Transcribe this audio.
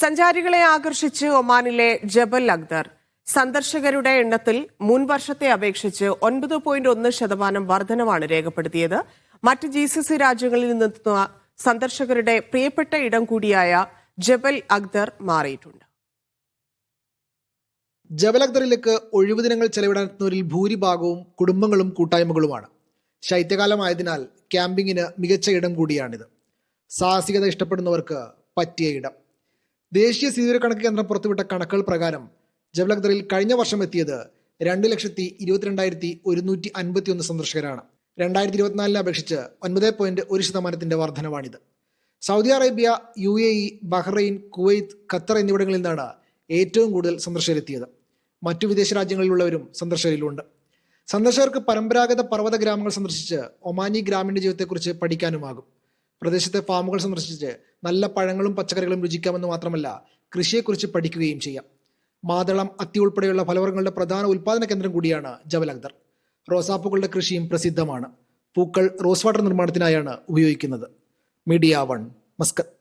സഞ്ചാരികളെ ആകർഷിച്ച് ഒമാനിലെ ജബൽ അക്ദർ സന്ദർശകരുടെ എണ്ണത്തിൽ മുൻ വർഷത്തെ അപേക്ഷിച്ച് ഒൻപത് പോയിന്റ് ഒന്ന് ശതമാനം വർധനമാണ് രേഖപ്പെടുത്തിയത്. മറ്റ് ജി സി സി രാജ്യങ്ങളിൽ നിന്നെത്തുന്ന സന്ദർശകരുടെ പ്രിയപ്പെട്ട ഇടം കൂടിയായ ജബൽ അക്ദർ മാറിയിട്ടുണ്ട്. ജബൽ അക്ദറിലേക്ക് ഒഴിവു ദിനങ്ങൾ ചെലവിടുന്നവരിൽ ഭൂരിഭാഗവും കുടുംബങ്ങളും കൂട്ടായ്മകളുമാണ്. ശൈത്യകാലമായതിനാൽ ക്യാമ്പിങ്ങിന് മികച്ച ഇടം കൂടിയാണിത്. സാഹസികത ഇഷ്ടപ്പെടുന്നവർക്ക് പറ്റിയ ഇടം. ദേശീയ സ്ഥിതിവിവരക്കണക്ക് കേന്ദ്രം പുറത്തുവിട്ട കണക്കുകൾ പ്രകാരം ജബൽ കഴിഞ്ഞ വർഷം എത്തിയത് രണ്ട് ലക്ഷത്തി ഇരുപത്തിരണ്ടായിരത്തി ഒരുന്നൂറ്റി അൻപത്തി ഒന്ന് സന്ദർശകരാണ്. രണ്ടായിരത്തി ഇരുപത്തിനാലിനെ അപേക്ഷിച്ച് ഒൻപത് പോയിന്റ് ഒരു ശതമാനത്തിന്റെ വർധനവാണിത്. Saudi Arabia U A E Bahrain Kuwait Qatar എന്നിവിടങ്ങളിൽ നിന്നാണ് ഏറ്റവും കൂടുതൽ സന്ദർശകരെത്തിയത്. മറ്റു വിദേശ രാജ്യങ്ങളിലുള്ളവരും സന്ദർശകരിലുണ്ട്. സന്ദർശകർക്ക് പരമ്പരാഗത പർവത ഗ്രാമങ്ങൾ സന്ദർശിച്ച് ഒമാനി ഗ്രാമീണ ജീവിതത്തെക്കുറിച്ച് പഠിക്കാനുമാകും. പ്രദേശത്തെ ഫാമുകൾ സന്ദർശിച്ച് നല്ല പഴങ്ങളും പച്ചക്കറികളും രുചിക്കാമെന്ന് മാത്രമല്ല കൃഷിയെക്കുറിച്ച് പഠിക്കുകയും ചെയ്യാം. മാതളം അത്തി ഉൾപ്പെടെയുള്ള ഫലവർഗങ്ങളുടെ പ്രധാന ഉൽപ്പാദന കേന്ദ്രം കൂടിയാണ് ജവലഗ്ദർ റോസാപ്പൂക്കളുടെ കൃഷിയും പ്രസിദ്ധമാണ്. പൂക്കൾ റോസ് വാട്ടർ നിർമ്മാണത്തിനായാണ് ഉപയോഗിക്കുന്നത്. Media one Muscat.